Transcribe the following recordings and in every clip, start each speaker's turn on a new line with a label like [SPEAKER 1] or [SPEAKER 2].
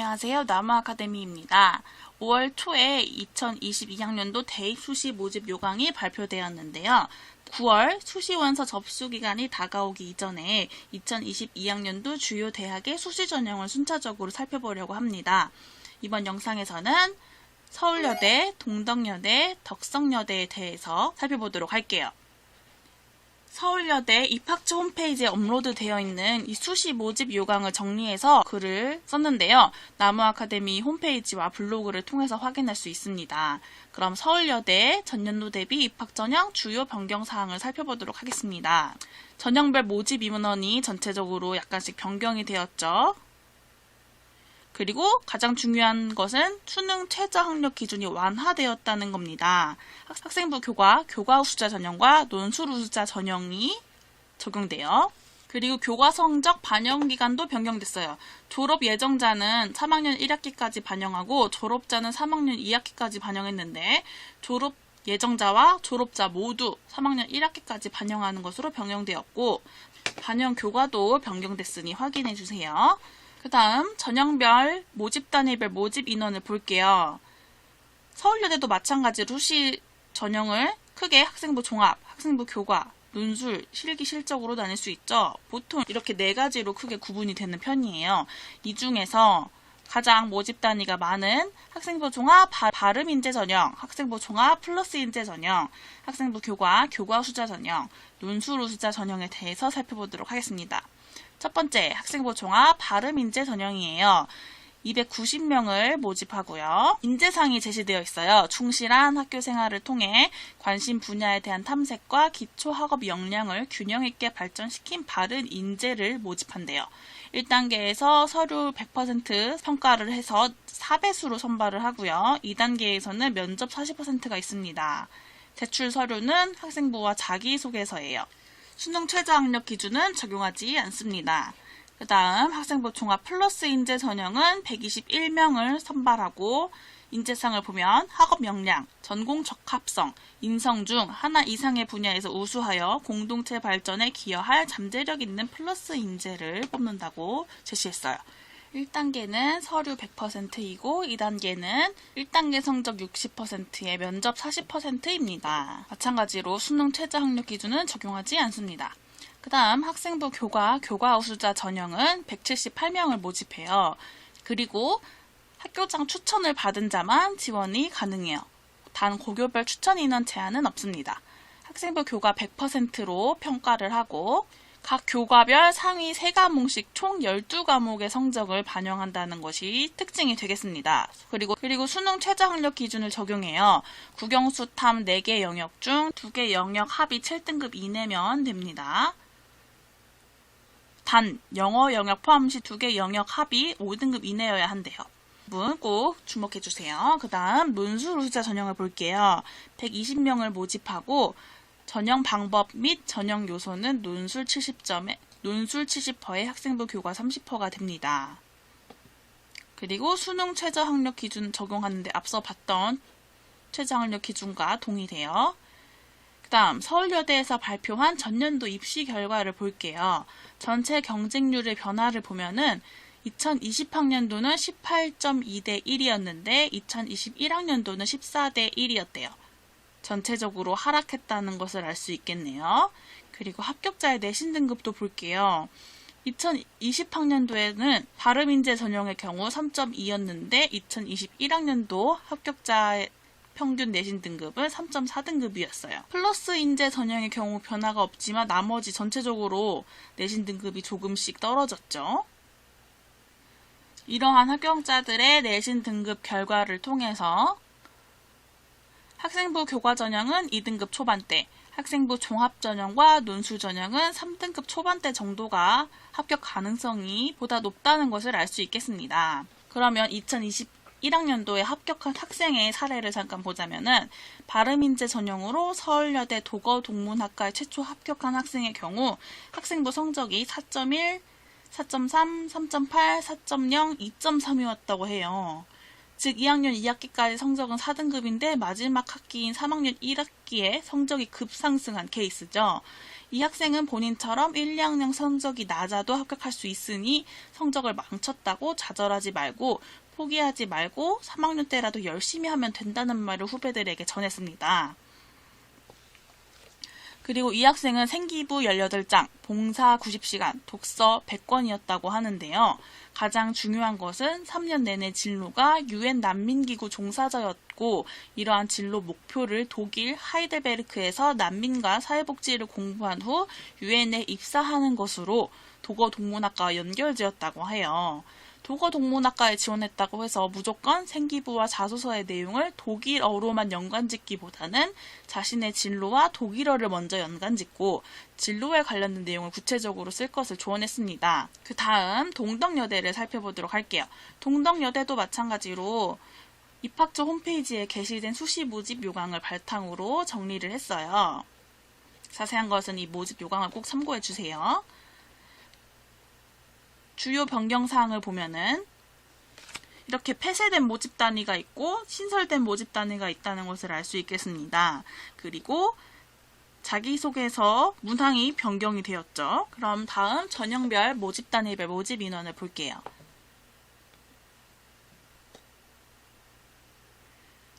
[SPEAKER 1] 안녕하세요. 나무아카데미입니다. 5월 초에 2022학년도 대입 수시 모집 요강이 발표되었는데요. 9월 수시 원서 접수 기간이 다가오기 이전에 2022학년도 주요 대학의 수시 전형을 순차적으로 살펴보려고 합니다. 이번 영상에서는 서울여대, 동덕여대, 덕성여대에 대해서 살펴보도록 할게요. 서울여대 입학처 홈페이지에 업로드 되어 있는 이 수시 모집 요강을 정리해서 글을 썼는데요. 나무 아카데미 홈페이지와 블로그를 통해서 확인할 수 있습니다. 그럼 서울여대 전년도 대비 입학 전형 주요 변경 사항을 살펴보도록 하겠습니다. 전형별 모집 인원이 전체적으로 약간씩 변경이 되었죠. 그리고 가장 중요한 것은 수능 최저 학력 기준이 완화되었다는 겁니다. 학- 학생부 교과, 교과 우수자 전형과 논술 우수자 전형이 적용돼요. 그리고 교과 성적 반영 기간도 변경됐어요. 졸업 예정자는 3학년 1학기까지 반영하고 졸업자는 3학년 2학기까지 반영했는데 졸업 예정자와 졸업자 모두 3학년 1학기까지 반영하는 것으로 변경되었고 반영 교과도 변경됐으니 확인해 주세요. 그 다음 전형별 모집 단위별 모집 인원을 볼게요. 서울여대도 마찬가지로 수시 전형을 크게 학생부 종합, 학생부 교과, 논술, 실기 실적으로 나눌 수 있죠. 보통 이렇게 네 가지로 크게 구분이 되는 편이에요. 이 중에서 가장 모집 단위가 많은 학생부 종합 바- 발음 인재 전형, 학생부 종합 플러스 인재 전형, 학생부 교과 교과 수자 전형, 논술 우수자 전형에 대해서 살펴보도록 하겠습니다. 첫 번째 학생부 종합 발음 인재 전형이에요. 290명을 모집하고요. 인재상이 제시되어 있어요. 충실한 학교 생활을 통해 관심 분야에 대한 탐색과 기초 학업 역량을 균형 있게 발전시킨 바른 인재를 모집한대요. 1단계에서 서류 100% 평가를 해서 4배수로 선발을 하고요. 2단계에서는 면접 40%가 있습니다. 제출 서류는 학생부와 자기소개서예요. 수능 최저 학력 기준은 적용하지 않습니다. 그 다음 학생부 종합 플러스 인재 전형은 121명을 선발하고 인재상을 보면 학업 역량, 전공 적합성, 인성 중 하나 이상의 분야에서 우수하여 공동체 발전에 기여할 잠재력 있는 플러스 인재를 뽑는다고 제시했어요. 1단계는 서류 100%이고 2단계는 1단계 성적 60%에 면접 40%입니다. 마찬가지로 수능 최저 학력 기준은 적용하지 않습니다. 그 다음 학생부 교과, 교과 우수자 전형은 178명을 모집해요. 그리고 학교장 추천을 받은 자만 지원이 가능해요. 단 고교별 추천 인원 제한은 없습니다. 학생부 교과 100%로 평가를 하고 각 교과별 상위 3과목씩 총 12과목의 성적을 반영한다는 것이 특징이 되겠습니다. 그리고, 그리고 수능 최저 학력 기준을 적용해요. 국영수 탐 4개 영역 중 2개 영역 합이 7등급 이내면 됩니다. 단, 영어 영역 포함 시 2개 영역 합이 5등급 이내여야 한대요. 꼭 주목해 주세요. 그 다음 우수자 전형을 볼게요. 120명을 모집하고 전형 방법 및 전형 요소는 논술 70점에 논술 70%에 학생부 교과 30%가 됩니다. 그리고 수능 최저 학력 기준 적용하는데 앞서 봤던 최저 학력 기준과 동일해요. 그 다음 서울여대에서 발표한 전년도 입시 결과를 볼게요. 전체 경쟁률의 변화를 보면은 2020학년도는 18.2대 1이었는데 2021학년도는 14대 1이었대요. 전체적으로 하락했다는 것을 알 수 있겠네요. 그리고 합격자의 내신 등급도 볼게요. 2020학년도에는 발음인재 전형의 경우 3.2였는데 2021학년도 합격자의 평균 내신 등급은 3.4등급이었어요. 플러스 인재 전형의 경우 변화가 없지만 나머지 전체적으로 내신 등급이 조금씩 떨어졌죠. 이러한 합격자들의 내신 등급 결과를 통해서 학생부 교과 전형은 2등급 초반대, 학생부 종합 전형과 논술 전형은 3등급 초반대 정도가 합격 가능성이 보다 높다는 것을 알 수 있겠습니다. 그러면 2021학년도에 합격한 학생의 사례를 잠깐 보자면은 발음인재 전형으로 서울여대 독어동문학과에 최초 합격한 학생의 경우 학생부 성적이 4.1, 4.3, 3.8, 4.0, 2.3이었다고 해요. 즉 2학년 2학기까지 성적은 4등급인데 마지막 학기인 3학년 1학기에 성적이 급상승한 케이스죠. 이 학생은 본인처럼 1, 2학년 성적이 낮아도 합격할 수 있으니 성적을 망쳤다고 좌절하지 말고 포기하지 말고 3학년 때라도 열심히 하면 된다는 말을 후배들에게 전했습니다. 그리고 이 학생은 생기부 18장, 봉사 90시간, 독서 100권이었다고 하는데요. 가장 중요한 것은 3년 내내 진로가 유엔 난민기구 종사자였고 이러한 진로 목표를 독일 하이델베르크에서 난민과 사회복지를 공부한 후 유엔에 입사하는 것으로 도거 동문학과와 연결되었다고 해요. 도거 동문학과에 지원했다고 해서 무조건 생기부와 자소서의 내용을 독일어로만 연관짓기보다는 자신의 진로와 독일어를 먼저 연관짓고 진로에 관련된 내용을 구체적으로 쓸 것을 조언했습니다. 그 다음 동덕여대를 살펴보도록 할게요. 동덕여대도 마찬가지로 입학처 홈페이지에 게시된 수시 모집 요강을 바탕으로 정리를 했어요. 자세한 것은 이 모집 요강을 꼭 참고해 주세요. 주요 변경 사항을 보면은 이렇게 폐쇄된 모집 단위가 있고 신설된 모집 단위가 있다는 것을 알 수 있겠습니다. 그리고 자기소개서 문항이 변경이 되었죠. 그럼 다음 전형별 모집 단위별 모집 인원을 볼게요.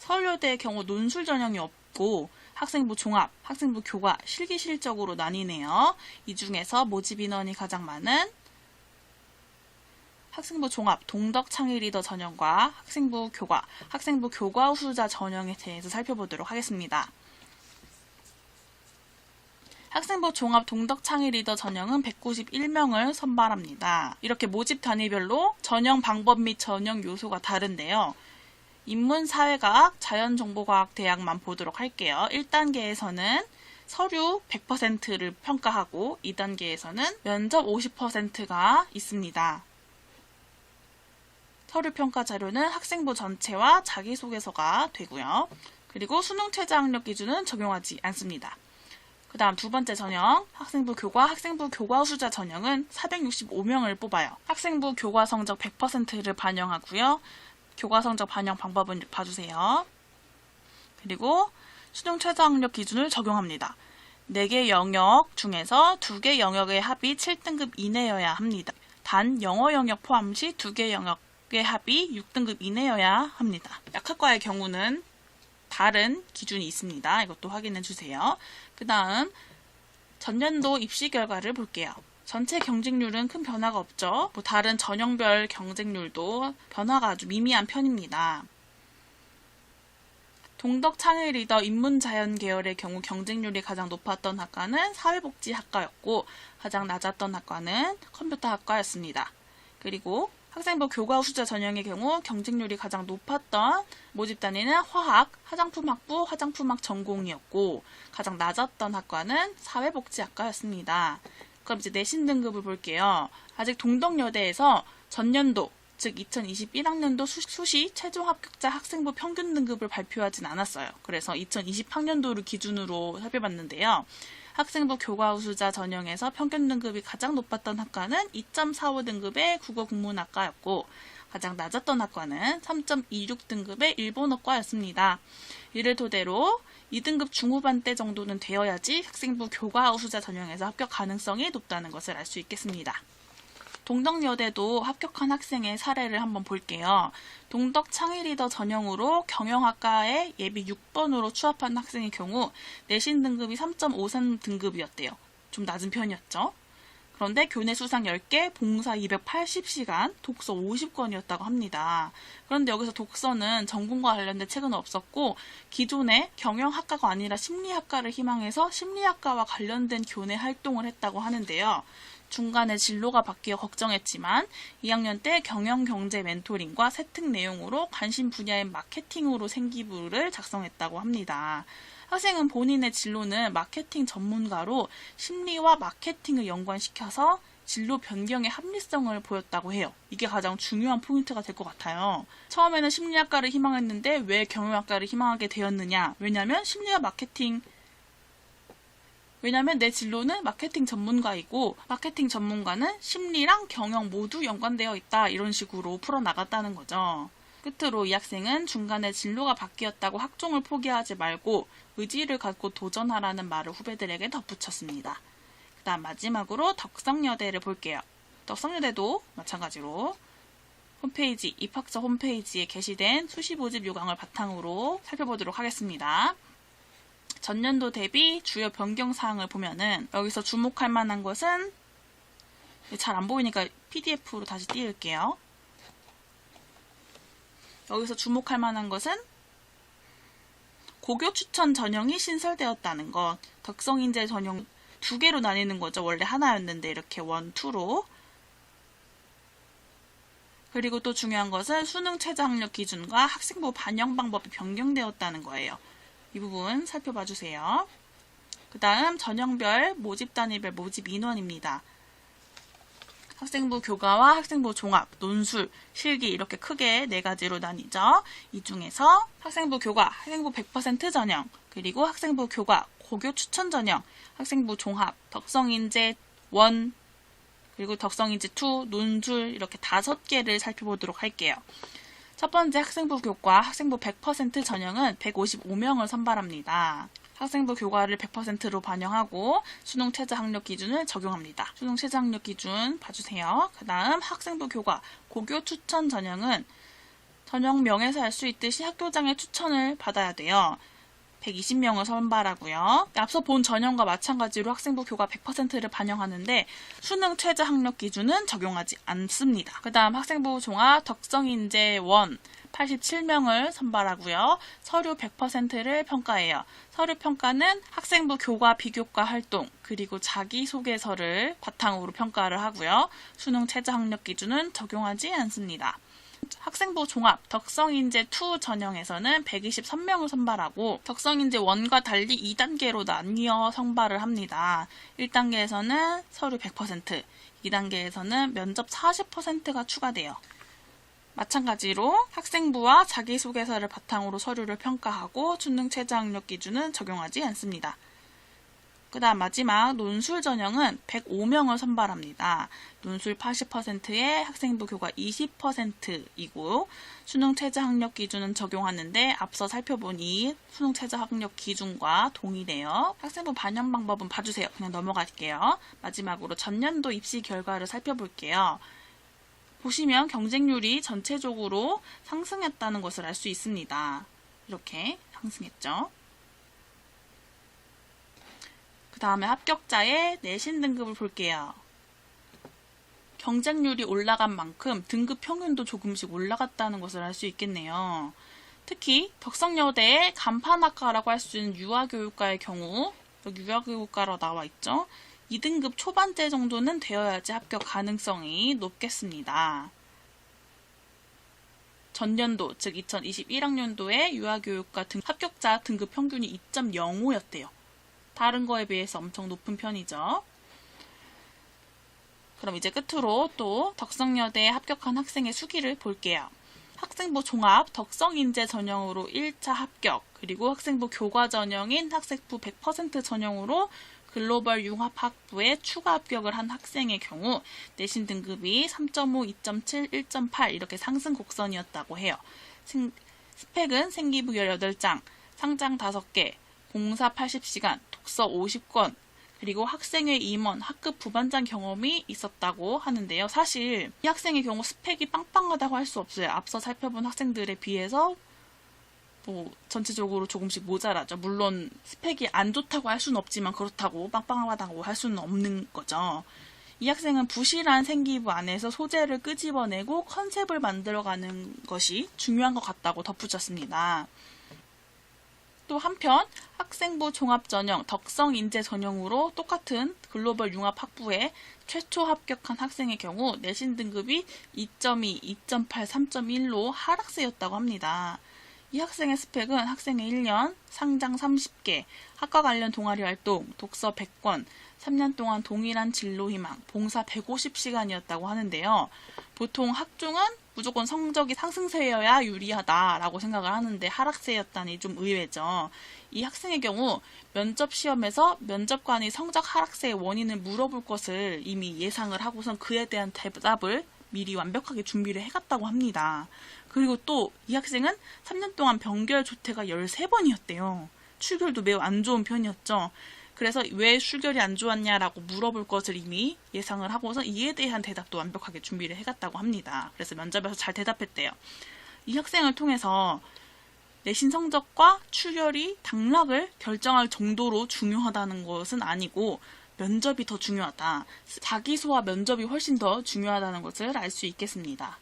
[SPEAKER 1] 서울여대의 경우 논술 전형이 없고 학생부 종합, 학생부 교과, 실기 실적으로 나뉘네요. 이 중에서 모집 인원이 가장 많은 학생부 종합 동덕 창의 리더 전형과 학생부 교과, 학생부 교과 우수자 전형에 대해서 살펴보도록 하겠습니다. 학생부 종합 동덕 창의 리더 전형은 191명을 선발합니다. 이렇게 모집 단위별로 전형 방법 및 전형 요소가 다른데요. 인문사회과학, 자연정보과학 대학만 보도록 할게요. 1단계에서는 서류 100%를 평가하고 2단계에서는 면접 50%가 있습니다. 서류 평가 자료는 학생부 전체와 자기소개서가 되고요. 그리고 수능 최저 학력 기준은 적용하지 않습니다. 그 다음 두 번째 전형, 학생부 교과, 학생부 교과 우수자 전형은 465명을 뽑아요. 학생부 교과 성적 100%를 반영하고요. 교과 성적 반영 방법은 봐주세요. 그리고 수능 최저 학력 기준을 적용합니다. 4개 영역 중에서 2개 영역의 합이 7등급 이내여야 합니다. 단 영어 영역 포함 시 2개 영역 의 합이 6등급 이내여야 합니다. 약학과의 경우는 다른 기준이 있습니다. 이것도 확인해 주세요. 그 다음 전년도 입시 결과를 볼게요. 전체 경쟁률은 큰 변화가 없죠. 뭐 다른 전형별 경쟁률도 변화가 아주 미미한 편입니다. 동덕 창의 리더 인문자연 계열의 경우 경쟁률이 가장 높았던 학과는 사회복지학과였고 가장 낮았던 학과는 컴퓨터학과였습니다. 그리고 학생부 교과 우수자 전형의 경우 경쟁률이 가장 높았던 모집 단위는 화학, 화장품 학부, 화장품 학 전공이었고 가장 낮았던 학과는 사회복지학과였습니다. 그럼 이제 내신 등급을 볼게요. 아직 동덕여대에서 전년도 즉 2021학년도 수시 최종 합격자 학생부 평균 등급을 발표하진 않았어요. 그래서 2020학년도를 기준으로 살펴봤는데요. 학생부 교과 우수자 전형에서 평균 등급이 가장 높았던 학과는 2.45 등급의 국어 국문학과였고 가장 낮았던 학과는 3.26 등급의 일본어과였습니다. 이를 토대로 2등급 중후반대 정도는 되어야지 학생부 교과 우수자 전형에서 합격 가능성이 높다는 것을 알 수 있겠습니다. 동덕여대도 합격한 학생의 사례를 한번 볼게요. 동덕 창의리더 전형으로 경영학과에 예비 6번으로 추합한 학생의 경우 내신 등급이 3.53 등급이었대요. 좀 낮은 편이었죠. 그런데 교내 수상 10개, 봉사 280시간, 독서 50권이었다고 합니다. 그런데 여기서 독서는 전공과 관련된 책은 없었고 기존에 경영학과가 아니라 심리학과를 희망해서 심리학과와 관련된 교내 활동을 했다고 하는데요. 중간에 진로가 바뀌어 걱정했지만 2학년 때 경영 경제 멘토링과 세특 내용으로 관심 분야인 마케팅으로 생기부를 작성했다고 합니다. 학생은 본인의 진로는 마케팅 전문가로 심리와 마케팅을 연관시켜서 진로 변경의 합리성을 보였다고 해요. 이게 가장 중요한 포인트가 될 것 같아요. 처음에는 심리학과를 희망했는데 왜 경영학과를 희망하게 되었느냐? 왜냐하면 심리와 마케팅 왜냐면 내 진로는 마케팅 전문가이고 마케팅 전문가는 심리랑 경영 모두 연관되어 있다 이런 식으로 풀어나갔다는 거죠. 끝으로 이 학생은 중간에 진로가 바뀌었다고 학종을 포기하지 말고 의지를 갖고 도전하라는 말을 후배들에게 덧붙였습니다. 다음 마지막으로 덕성여대를 볼게요. 덕성여대도 마찬가지로 홈페이지, 입학처 홈페이지에 게시된 수시 모집 요강을 바탕으로 살펴보도록 하겠습니다. 전년도 대비 주요 변경 사항을 보면은 여기서 주목할 만한 것은 잘 안 보이니까 PDF로 다시 띄울게요. 여기서 주목할 만한 것은 고교 추천 전형이 신설되었다는 것. 덕성인재 전형 두 개로 나뉘는 거죠. 원래 하나였는데 이렇게 원, 투로. 그리고 또 중요한 것은 수능 최저 학력 기준과 학생부 반영 방법이 변경되었다는 거예요. 이 부분 살펴봐 주세요. 그 다음 전형별 모집 단위별 모집 인원입니다. 학생부 교과와 학생부 종합, 논술, 실기 이렇게 크게 네 가지로 나뉘죠. 이 중에서 학생부 교과, 학생부 100% 전형, 그리고 학생부 교과, 고교 추천 전형, 학생부 종합, 덕성인재 1, 그리고 덕성인재 2, 논술 이렇게 다섯 개를 살펴보도록 할게요. 첫 번째 학생부 교과, 학생부 100% 전형은 155명을 선발합니다. 학생부 교과를 100%로 반영하고 수능 최저 학력 기준을 적용합니다. 수능 최저 학력 기준 봐주세요. 그 다음 학생부 교과 고교 추천 전형은 전형 명에서 알 수 있듯이 학교장의 추천을 받아야 돼요. 120명을 선발하고요. 앞서 본 전형과 마찬가지로 학생부 교과 100%를 반영하는데 수능 최저 학력 기준은 적용하지 않습니다. 그 다음 학생부 종합 덕성인재 원 87명을 선발하고요. 서류 100%를 평가해요. 서류 평가는 학생부 교과 비교과 활동 그리고 자기소개서를 바탕으로 평가를 하고요. 수능 최저 학력 기준은 적용하지 않습니다. 학생부 종합 덕성인재 2 전형에서는 123명을 선발하고 덕성인재 1과 달리 2단계로 나뉘어 선발을 합니다. 1단계에서는 서류 100%, 2단계에서는 면접 40%가 추가돼요. 마찬가지로 학생부와 자기소개서를 바탕으로 서류를 평가하고 수능 최저 학력 기준은 적용하지 않습니다. 그 다음 마지막 논술 전형은 105명을 선발합니다. 논술 80%에 학생부 교과 20%이고 수능 최저 학력 기준은 적용하는데 앞서 살펴본 이 수능 최저 학력 기준과 동일해요. 학생부 반영 방법은 봐주세요. 그냥 넘어갈게요. 마지막으로 전년도 입시 결과를 살펴볼게요. 보시면 경쟁률이 전체적으로 상승했다는 것을 알 수 있습니다. 이렇게 상승했죠. 그 다음에 합격자의 내신 등급을 볼게요. 경쟁률이 올라간 만큼 등급 평균도 조금씩 올라갔다는 것을 알 수 있겠네요. 특히 덕성여대의 간판학과라고 할 수 있는 유아교육과의 경우 여기 유아교육과로 나와 있죠. 2등급 초반대 정도는 되어야지 합격 가능성이 높겠습니다. 전년도, 즉 2021학년도에 유아교육과 등 합격자 등급 평균이 2.05였대요. 다른 거에 비해서 엄청 높은 편이죠. 그럼 이제 끝으로 또 덕성여대에 합격한 학생의 수기를 볼게요. 학생부 종합 덕성인재 전형으로 1차 합격, 그리고 학생부 교과 전형인 학생부 100% 전형으로 글로벌 융합학부에 추가 합격을 한 학생의 경우 내신 등급이 3.5, 2.7, 1.8 이렇게 상승 곡선이었다고 해요. 생, 스펙은 생기부 18장, 상장 5개, 봉사 80시간, 독서 50권, 그리고 학생회 임원, 학급 부반장 경험이 있었다고 하는데요. 사실 이 학생의 경우 스펙이 빵빵하다고 할 수 없어요. 앞서 살펴본 학생들에 비해서 뭐 전체적으로 조금씩 모자라죠. 물론 스펙이 안 좋다고 할 수는 없지만 그렇다고 빵빵하다고 할 수는 없는 거죠. 이 학생은 부실한 생기부 안에서 소재를 끄집어내고 컨셉을 만들어가는 것이 중요한 것 같다고 덧붙였습니다. 또 한편 학생부 종합 전형 덕성 인재 전형으로 똑같은 글로벌 융합 학부에 최초 합격한 학생의 경우 내신 등급이 2.2, 2.8, 3.1로 하락세였다고 합니다. 이 학생의 스펙은 학생의 1년, 상장 30개, 학과 관련 동아리 활동, 독서 100권, 3년 동안 동일한 진로 희망, 봉사 150시간이었다고 하는데요. 보통 학종은 무조건 성적이 상승세여야 유리하다라고 생각을 하는데 하락세였다니 좀 의외죠. 이 학생의 경우 면접 시험에서 면접관이 성적 하락세의 원인을 물어볼 것을 이미 예상을 하고선 그에 대한 대답을 미리 완벽하게 준비를 해갔다고 합니다. 그리고 또 이 학생은 3년 동안 병결 조퇴가 13번이었대요. 출결도 매우 안 좋은 편이었죠. 그래서 왜 출결이 안 좋았냐라고 물어볼 것을 이미 예상을 하고서 이에 대한 대답도 완벽하게 준비를 해갔다고 합니다. 그래서 면접에서 잘 대답했대요. 이 학생을 통해서 내신 성적과 출결이 당락을 결정할 정도로 중요하다는 것은 아니고 면접이 더 중요하다. 자기소와 면접이 훨씬 더 중요하다는 것을 알 수 있겠습니다.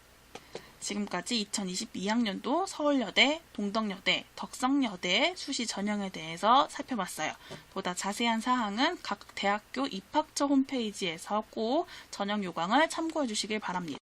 [SPEAKER 1] 지금까지 2022학년도 서울여대, 동덕여대, 덕성여대 수시 전형에 대해서 살펴봤어요. 보다 자세한 사항은 각 대학교 입학처 홈페이지에서 꼭 전형 요강을 참고해 주시길 바랍니다.